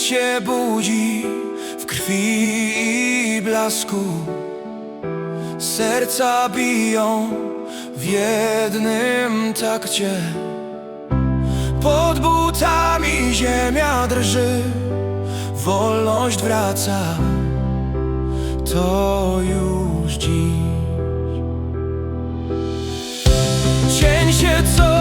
się budzi w krwi i blasku. Serca biją w jednym takcie. Pod butami ziemia drży Wolność wraca. To już dziś. Cień się cofa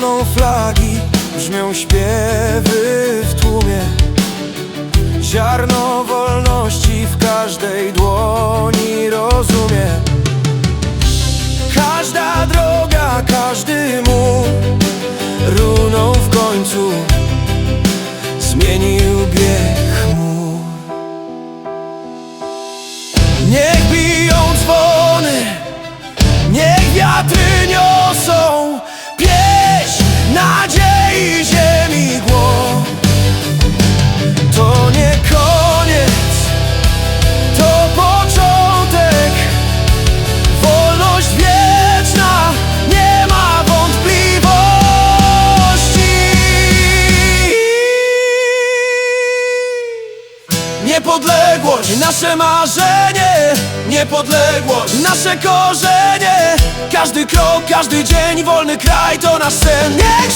Płoną flagi, brzmią śpiewy w tłumie. Ziarno wolności w każdej dłoni rozumie. Każda droga, każdy mur Runą w końcu. Zmienił bieg chmur Niech biją dzwony Niech wiatry niosą Niepodległość, nasze marzenie Niepodległość, nasze korzenie. Każdy krok, każdy dzień Wolny kraj to nasz sen. Niech